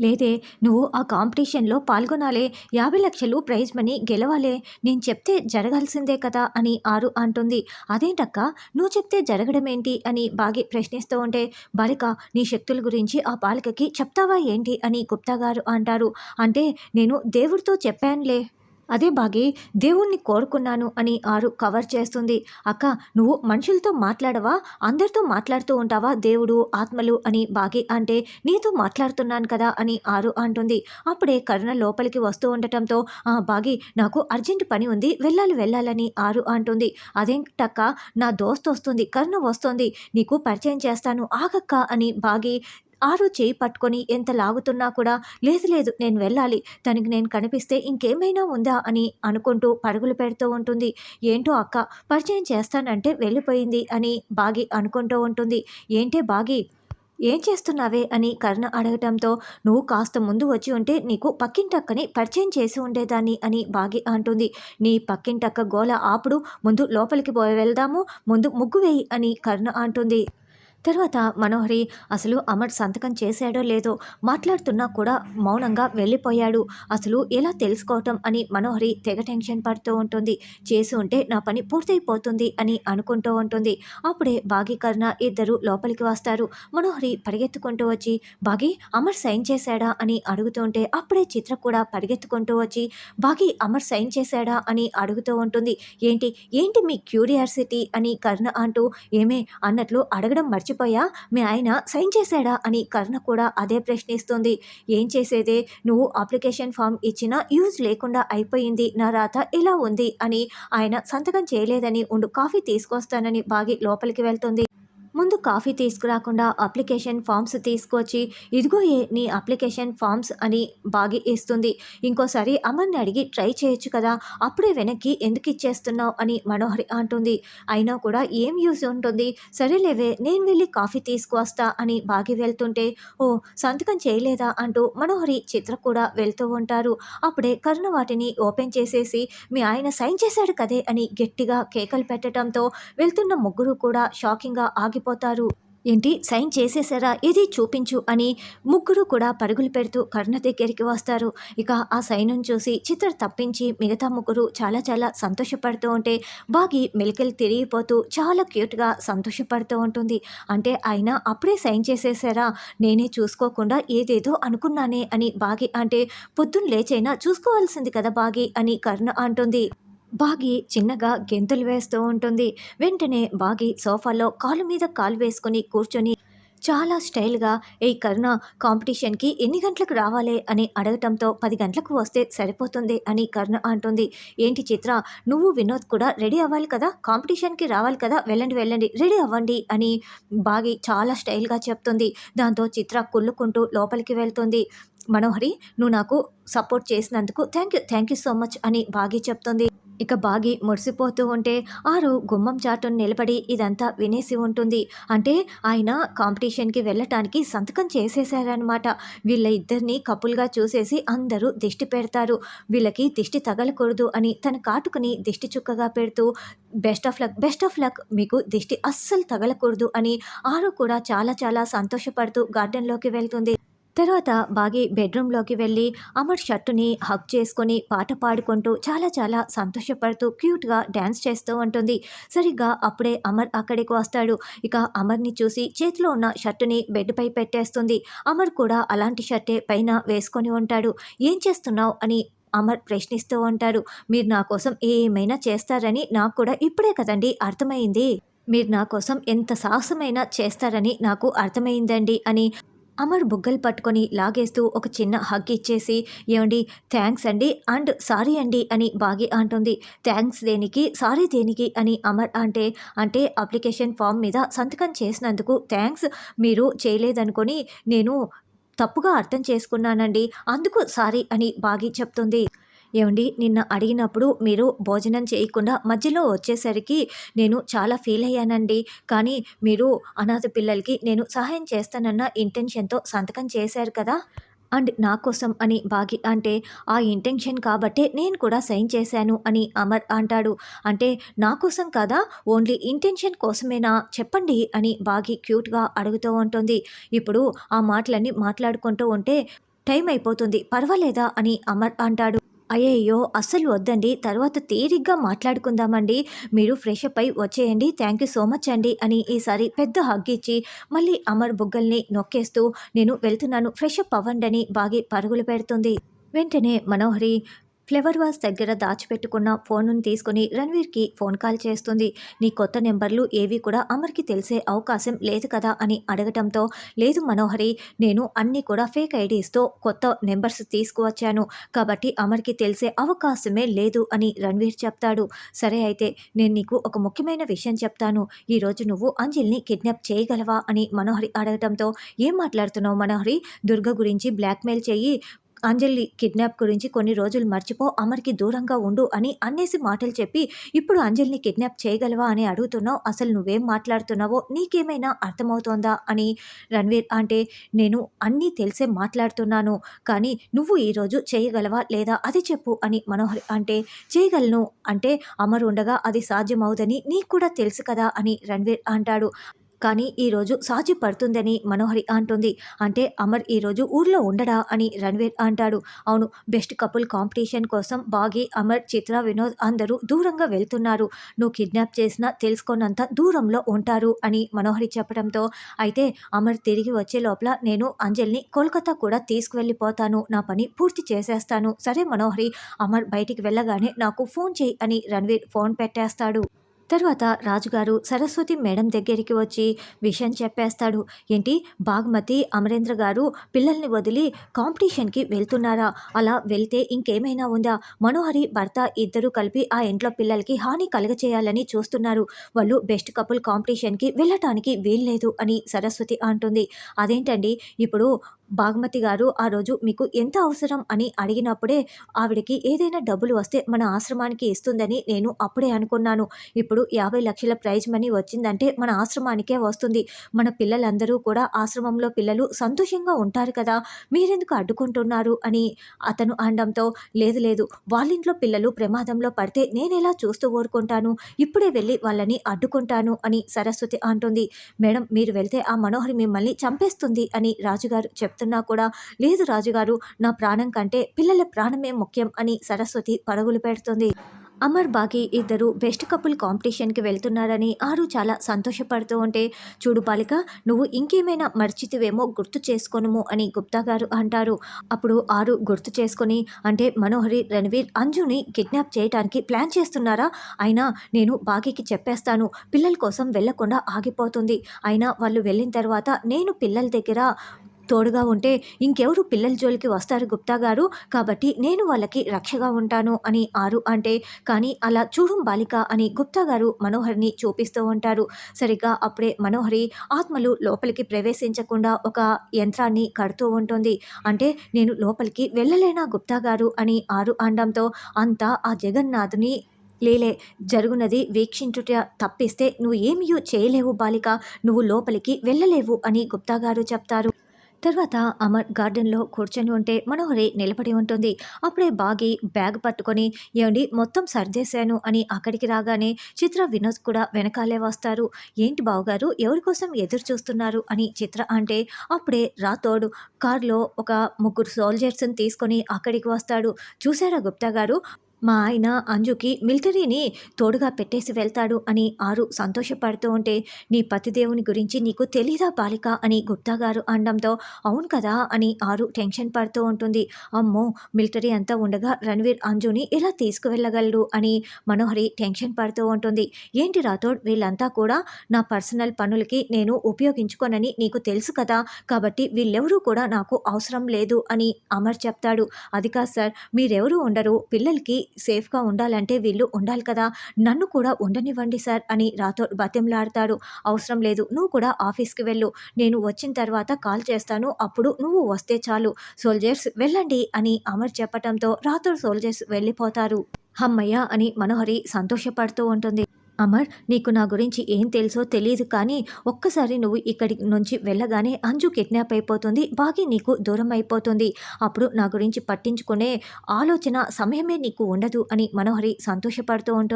లేదే నువ్వు ఆ కాంపిటీషన్లో పాల్గొనాలే. యాభై లక్షలు ప్రైజ్ మనీ గెలవాలే. నేను చెప్తే జరగాల్సిందే కదా అని ఆరు అంటుంది. అదేంటక్క? నువ్వు చెప్తే జరగడం ఏంటి అని బాగి ప్రశ్నిస్తూ ఉంటే బాలిక నీ శక్తుల గురించి ఆ బాలికకి చెప్తావా ఏంటి అని గుప్తా గారు అంటారు. అంటే నేను దేవుడితో చెప్పానులే. అదే బాగి దేవుణ్ణి కోరుకున్నాను అని ఆరు కవర్ చేస్తుంది. అక్క నువ్వు మనుషులతో మాట్లాడవా? అందరితో మాట్లాడుతూ ఉంటావా దేవుడు ఆత్మలు అని బాగి అంటే నీతో మాట్లాడుతున్నాను కదా అని ఆరు అంటుంది. అప్పుడే కరుణ లోపలికి వస్తూ ఉండటంతో ఆ బాగి నాకు అర్జెంట్ పని ఉంది వెళ్ళాలి వెళ్ళాలని ఆరు అంటుంది. అదేంటక్క నా దోస్త్ వస్తుంది కరుణ వస్తుంది నీకు పరిచయం చేస్తాను ఆగక్క అని బాగి ఆరు చేయి పట్టుకొని ఎంత లాగుతున్నా కూడా లేదు లేదు నేను వెళ్ళాలి. తనకి నేను కనిపిస్తే ఇంకేమైనా ఉందా అని అనుకుంటూ పరుగులు పెడుతూ ఉంటుంది. ఏంటో అక్క పరిచయం చేస్తానంటే వెళ్ళిపోయింది అని బాగి అనుకుంటూ ఉంటుంది. ఏంటే బాగి ఏం చేస్తున్నావే అని కర్ణ అడగటంతో నువ్వు కాస్త ముందు వచ్చి ఉంటే నీకు పక్కింటక్కని పరిచయం చేసి ఉండేదాన్ని అని బాగి అంటుంది. నీ పక్కింటక్క గోల ఆపుడు ముందు లోపలికి పోయి వెళ్దాము ముందు ముగ్గు వేయి అని కర్ణ అంటుంది. తర్వాత మనోహరి అసలు అమర్ సంతకం చేశాడో లేదో మాట్లాడుతున్నా కూడా మౌనంగా వెళ్ళిపోయాడు. అసలు ఎలా తెలుసుకోవటం అని మనోహరి తెగ టెన్షన్ పడుతూ ఉంటుంది. చేసి ఉంటే నా పని పూర్తయిపోతుంది అని అనుకుంటూ ఉంటుంది. అప్పుడే బాగీకరణ ఇద్దరు లోపలికి వస్తారు. మనోహరి పరిగెత్తుకుంటూ వచ్చి బాగి అమర్ సైన్ చేశాడా? అని అడుగుతుంటే అప్పుడే చిత్ర కూడా పరిగెత్తుకుంటూ వచ్చి బాగి అమర్ సైన్ చేశాడా? అని అడుగుతూ ఉంటుంది. ఏంటి? ఏంటి మీ క్యూరియాసిటీ? అని కర్ణ అంటూ ఏమే అన్నట్లు అడగడం మర్చిపో మర్చిపోయా? మీ ఆయన సైన్ చేశాడా? అని కర్ణ కూడా అదే ప్రశ్నిస్తుంది. ఏం చేసేదే? నువ్వు అప్లికేషన్ ఫామ్ ఇచ్చినా యూజ్ లేకుండా అయిపోయింది. నా రాత ఇలా ఉంది అని ఆయన సంతకం చేయలేదని ఉండు కాఫీ తీసుకొస్తానని బాగి లోపలికి వెళ్తుంది. ముందు కాఫీ తీసుకురాకుండా అప్లికేషన్ ఫామ్స్ తీసుకొచ్చి ఇదిగో ఏ నీ అప్లికేషన్ ఫామ్స్ అని బాగి ఇస్తుంది ఇంకోసారి అమర్ని అడిగి ట్రై చేయొచ్చు కదా అప్పుడే వెనక్కి ఎందుకు ఇచ్చేస్తున్నావు అని మనోహరి అంటుంది. అయినా కూడా ఏం యూజ్ ఉంటుంది? సరేలేవే నేను వెళ్ళి కాఫీ తీసుకువస్తా అని బాగి వెళ్తుంటే ఓ సంతకం చేయలేదా అంటూ మనోహరి చిత్ర కూడా వెళ్తూ ఉంటారు. అప్పుడే కరుణ వాటిని ఓపెన్ చేసేసి మీ ఆయన సైన్ చేశాడు కదే అని గట్టిగా కేకలు పెట్టడంతో వెళ్తున్న ముగ్గురు కూడా షాకింగ్గా ఆగి ఆగిపోతారు ఏంటి? సైన్ చేసేసారా ఇది చూపించు అని ముగ్గురు కూడా పరుగులు పెడుతూ కర్ణ దగ్గరికి వస్తారు. ఇక ఆ సైన్ను చూసి చిత్ర తప్పించి మిగతా ముగ్గురు చాలా చాలా సంతోషపడుతూ ఉంటే బాగి మెలికలు తిరిగిపోతూ చాలా క్యూట్గా సంతోషపడుతూ ఉంటుంది. అంటే ఆయన అప్పుడే సైన్ చేసేసారా నేనే చూసుకోకుండా ఏదేదో అనుకున్నానే అని బాగి అంటే పొద్దున్న లేచైనా చూసుకోవాల్సింది కదా బాగి అని కర్ణ అంటుంది. బాగి చిన్నగా గెంతులు వేస్తూ ఉంటుంది. వెంటనే బాగి సోఫాలో కాలు మీద కాలు వేసుకుని కూర్చొని చాలా స్టైల్గా ఏ కరుణ కాంపిటీషన్కి ఎన్ని గంటలకు రావాలి? అని అడగటంతో పది గంటలకు వస్తే సరిపోతుంది అని కరుణ అంటుంది. ఏంటి చిత్ర నువ్వు వినోద్ కూడా రెడీ అవ్వాలి కదా? కాంపిటీషన్కి రావాలి కదా? వెళ్ళండి వెళ్ళండి రెడీ అవ్వండి అని బాగి చాలా స్టైల్గా చెప్తుంది. దాంతో చిత్ర కుళ్ళుకుంటూ లోపలికి వెళ్తుంది. మనోహరి నువ్వు నాకు సపోర్ట్ చేసినందుకు thank you thank you so much అని బాగి చెప్తుంది. ఇక బాగి మురిసిపోతూ ఉంటే ఆరు గుమ్మం చాటును నిలబడి ఇదంతా వినేసి ఉంటుంది. అంటే ఆయన కాంపిటీషన్కి వెళ్ళటానికి సంతకం చేసేసారనమాట వీళ్ళ ఇద్దరిని కపుల్గా చూసేసి అందరూ దిష్టి పెడతారు. వీళ్ళకి దిష్టి తగలకూడదు అని తన కాటుకుని దిష్టి చుక్కగా పెడుతూ best of luck best of luck మీకు దిష్టి అస్సలు తగలకూడదు అని ఆరు కూడా చాలా చాలా సంతోషపడుతూ గార్డెన్లోకి వెళ్తుంది. తర్వాత బాగి బెడ్రూమ్లోకి వెళ్ళి అమర్ షర్టుని హక్ చేసుకొని పాట పాడుకుంటూ చాలా చాలా సంతోషపడుతూ క్యూట్గా డ్యాన్స్ చేస్తూ ఉంటుంది. సరిగ్గా అప్పుడే అమర్ అక్కడికి వస్తాడు. ఇక అమర్ని చూసి చేతిలో ఉన్న షర్టుని బెడ్పై పెట్టేస్తుంది. అమర్ కూడా అలాంటి షర్టే పైన వేసుకొని ఉంటాడు. ఏం చేస్తున్నావు? అని అమర్ ప్రశ్నిస్తూ ఉంటారు మీరు నా కోసం ఏమైనా చేస్తారని నాకు కూడా ఇప్పుడే కదండి అర్థమైంది. మీరు నా కోసం ఎంత సాహసమైనా చేస్తారని నాకు అర్థమైందండి అని అమర్ బుగ్గలు పట్టుకొని లాగేస్తూ ఒక చిన్న హగ్ ఇచ్చేసి ఏమండి థ్యాంక్స్ అండి అండ్ సారీ అండి అని బాగి అంటుంది. థ్యాంక్స్ దేనికి సారీ దేనికి అని అమర్ అంటే అంటే అప్లికేషన్ ఫామ్ మీద సంతకం చేసినందుకు థ్యాంక్స్. మీరు చేయలేదనుకొని నేను తప్పుగా అర్థం చేసుకున్నానండి అందుకు సారీ అని బాగి చెప్తుంది. ఏమండి నిన్న అడిగినప్పుడు మీరు భోజనం చేయకుండా మధ్యలో వచ్చేసరికి నేను చాలా ఫీల్ అయ్యానండి. కానీ మీరు అనాథ పిల్లలకి నేను సహాయం చేస్తానన్న ఇంటెన్షన్తో సంతకం చేశారు కదా. అండ్ నా కోసం అని బాగి అంటే ఆ ఇంటెన్షన్ కాబట్టే నేను కూడా సైన్ చేశాను అని అమర్ అంటాడు. అంటే నా కోసం కాదా? ఓన్లీ ఇంటెన్షన్ కోసమేనా? చెప్పండి అని బాగి క్యూట్గా అడుగుతూ ఉంటుంది. ఇప్పుడు ఆ మాటలన్నీ మాట్లాడుకుంటూ ఉంటే టైం అయిపోతుంది పర్వాలేదా? అని అమర్ అంటాడు. అయ్యయ్యో అస్సలు వద్దండి. తర్వాత తీరిగ్గా మాట్లాడుకుందామండి. మీరు ఫ్రెష్ అప్ అయి వచ్చేయండి. థ్యాంక్ యూ సో మచ్ అండి అని ఈసారి పెద్ద హగ్ ఇచ్చి మళ్ళీ అమర్ బుగ్గల్ని నొక్కేస్తూ నేను వెళ్తున్నాను ఫ్రెష్ అప్ అవ్వండి అని బాగి పరుగులు పెడుతుంది. వెంటనే మనోహరి ఫ్లవర్ వాస్ దగ్గర దాచిపెట్టుకున్న ఫోన్ను తీసుకుని రణ్వీర్కి ఫోన్ కాల్ చేస్తుంది. నీ కొత్త నెంబర్లు ఏవి కూడా అమర్కి తెలిసే అవకాశం లేదు కదా అని అడగటంతో లేదు మనోహరి నేను అన్నీ కూడా ఫేక్ ఐడీస్తో కొత్త నెంబర్స్ తీసుకువచ్చాను. కాబట్టి అమర్కి తెలిసే అవకాశమే లేదు అని రణ్వీర్ చెప్తాడు. సరే అయితే నేను నీకు ఒక ముఖ్యమైన విషయం చెప్తాను. ఈరోజు నువ్వు అంజలిని కిడ్నాప్ చేయగలవా అని మనోహరి అడగటంతో ఏం మాట్లాడుతున్నావు మనోహరి? దుర్గ గురించి బ్లాక్మెయిల్ చెయ్యి. అంజలి కిడ్నాప్ గురించి కొన్ని రోజులు మర్చిపో అమర్కి దూరంగా ఉండు అని అనేసి మాటలు చెప్పి ఇప్పుడు అంజలిని కిడ్నాప్ చేయగలవా? అని అడుగుతున్నావు. అసలు నువ్వేం మాట్లాడుతున్నావో నీకేమైనా అర్థమవుతోందా? అని రణ్వీర్ అంటే నేను అన్నీ తెలిసే మాట్లాడుతున్నాను కానీ నువ్వు ఈరోజు చేయగలవా లేదా అది చెప్పు అని మనోహర్ అంటే చేయగలను అంటే అమర్ ఉండగా అది సాధ్యమవుదని నీకు కూడా తెలుసు కదా అని రణ్వీర్ అంటాడు. కానీ ఈరోజు సాధ్యపడుతుందని మనోహరి అంటుంది. అంటే అమర్ ఈరోజు ఊర్లో ఉండడా అని రణ్వీర్ అంటాడు. అవును బెస్ట్ కపుల్ కాంపిటీషన్ కోసం బాగి అమర్ చిత్ర వినోద్ అందరూ దూరంగా వెళ్తున్నారు. నువ్వు కిడ్నాప్ చేసినా తెలుసుకున్నంత దూరంలో ఉంటారు అని మనోహరి చెప్పడంతో అయితే అమర్ తిరిగి వచ్చే లోపల నేను అంజల్ని కోల్కతా కూడా తీసుకువెళ్ళిపోతాను. నా పని పూర్తి చేసేస్తాను. సరే మనోహరి అమర్ బయటికి వెళ్ళగానే నాకు ఫోన్ చేయి అని రణ్వీర్ ఫోన్ పెట్టేస్తాడు. తర్వాత రాజుగారు సరస్వతి మేడం దగ్గరికి వచ్చి విషయం చెప్పేస్తాడు. ఏంటి? బాగ్మతి అమరేంద్ర గారు పిల్లల్ని వదిలి కాంపిటీషన్కి వెళ్తున్నారా? అలా వెళ్తే ఇంకేమైనా ఉందా? మనోహరి భర్త ఇద్దరు కలిపి ఆ ఇంట్లో పిల్లలకి హాని కలగచేయాలని చూస్తున్నారు. వాళ్ళు బెస్ట్ కపుల్ కాంపిటీషన్కి వెళ్ళటానికి వీల్లేదు అని సరస్వతి అంటుంది. అదేంటండి? ఇప్పుడు బాగుమతి గారు ఆ రోజు మీకు ఎంత అవసరం అని అడిగినప్పుడే ఆవిడకి ఏదైనా డబ్బులు వస్తే మన ఆశ్రమానికి ఇస్తుందని నేను అప్పుడే అనుకున్నాను. ఇప్పుడు యాభై లక్షల ప్రైజ్ మనీ వచ్చిందంటే మన ఆశ్రమానికే వస్తుంది. మన పిల్లలందరూ కూడా ఆశ్రమంలో పిల్లలు సంతోషంగా ఉంటారు కదా మీరెందుకు అడ్డుకుంటున్నారు అని అతను అనడంతో లేదు లేదు వాళ్ళింట్లో పిల్లలు ప్రమాదంలో పడితే నేను ఎలా చూస్తూ ఊరుకుంటాను? ఇప్పుడే వెళ్ళి వాళ్ళని అడ్డుకుంటాను అని సరస్వతి అంటుంది. మేడం మీరు వెళ్తే ఆ మనోహరి మిమ్మల్ని చంపేస్తుంది అని రాజుగారు చెప్తున్నా కూడా లేదు రాజుగారు నా ప్రాణం కంటే పిల్లల ప్రాణమే ముఖ్యం అని సరస్వతి పరుగులు పెడుతుంది. అమర్ బాగి ఇద్దరు బెస్ట్ కపుల్ కాంపిటీషన్కి వెళ్తున్నారని ఆరు చాలా సంతోషపడుతూ ఉంటే చూడు బాలిక నువ్వు ఇంకేమైనా మర్చితివేమో గుర్తు చేసుకోనుము అని గుప్తా గారు అంటారు. అప్పుడు ఆరు గుర్తు చేసుకొని అంటే మనోహరి రణవీర్ అంజుని కిడ్నాప్ చేయడానికి ప్లాన్ చేస్తున్నారా? అయినా నేను బాగికి చెప్పేస్తాను పిల్లల కోసం వెళ్ళకుండా ఆగిపోతుంది. అయినా వాళ్ళు వెళ్ళిన తర్వాత నేను పిల్లల దగ్గర తోడుగా ఉంటే ఇంకెవరు పిల్లల జోలికి వస్తారు గుప్తా గారు? కాబట్టి నేను వాళ్ళకి రక్షగా ఉంటాను అని ఆరు అంటే కానీ అలా చూడం బాలిక అని గుప్తా గారు మనోహర్ని చూపిస్తూ ఉంటారు. సరిగ్గా అప్పుడే మనోహరి ఆత్మలు లోపలికి ప్రవేశించకుండా ఒక యంత్రాన్ని కడుతూ ఉంటుంది. అంటే నేను లోపలికి వెళ్ళలేనా గుప్తా గారు? అని ఆరు అనడంతో అంతా ఆ జగన్నాథుని లేలే. జరుగునది వీక్షించుట తప్పిస్తే నువ్వు ఏమీ చేయలేవు బాలిక. నువ్వు లోపలికి వెళ్ళలేవు అని గుప్తా గారు చెప్తారు. తర్వాత అమర్ గార్డెన్లో కూర్చొని ఉంటే మనోహరి నిలబడి ఉంటుంది. అప్పుడే బాగి బ్యాగ్ పట్టుకొని ఏమండి మొత్తం సర్దేశాను అని అక్కడికి రాగానే చిత్ర వినోద్ కూడా వెనకాలే వస్తారు. ఏంటి బావగారు ఎవరి కోసం ఎదురు చూస్తున్నారు? అని చిత్ర అంటే అప్పుడే రాతోడు కారులో ఒక ముగ్గురు సోల్జర్స్ని తీసుకొని అక్కడికి వస్తాడు. చూసారా గుప్తా గారు మా ఆయన అంజుకి మిలిటరీని తోడుగా పెట్టేసి వెళ్తాడు అని ఆరు సంతోషపడుతూ ఉంటే నీ పతిదేవుని గురించి నీకు తెలీదా బాలిక అని గుప్తా గారు అనడంతో అవును కదా అని ఆరు టెన్షన్ పడుతూ ఉంటుంది. అమ్మో మిలిటరీ అంతా ఉండగా రణవీర్ అంజుని ఎలా తీసుకువెళ్ళగలడు అని మనోహరి టెన్షన్ పడుతూ ఉంటుంది. ఏంటి రాథోడ్ వీళ్ళంతా కూడా నా పర్సనల్ పనులకి నేను ఉపయోగించుకోనని నీకు తెలుసు కదా కాబట్టి వీళ్ళెవరూ కూడా నాకు అవసరం లేదు అని అమర్ చెప్తాడు. అది కాదు సార్ మీరెవరూ ఉండరు పిల్లలకి సేఫ్గా ఉండాలంటే వీళ్ళు ఉండాలి కదా. నన్ను కూడా ఉండనివ్వండి సార్ అని రాథోడ్ బతిమలాడతాడు. అవసరం లేదు. నువ్వు కూడా ఆఫీస్కి వెళ్ళు. నేను వచ్చిన తర్వాత కాల్ చేస్తాను. అప్పుడు నువ్వు వస్తే చాలు. సోల్జర్స్ వెళ్ళండి అని అమర్ చెప్పటంతో రాథోడ్ సోల్జర్స్ వెళ్ళిపోతారు. హమ్మయ్య అని మనోహరి సంతోషపడుతూ ఉంటుంది. అమర్ నీకు నా గురించి ఏం తెలుసో తెలియదు కానీ ఒక్కసారి నువ్వు ఇక్కడి నుంచి వెళ్ళగానే అంజు కిడ్నాప్ అయిపోతుంది బాగి నీకు దూరం అయిపోతుంది. అప్పుడు నా గురించి పట్టించుకునే ఆలోచన సమయమే నీకు ఉండదు అని మనోహరి సంతోషపడుతూ ఉంటుంది.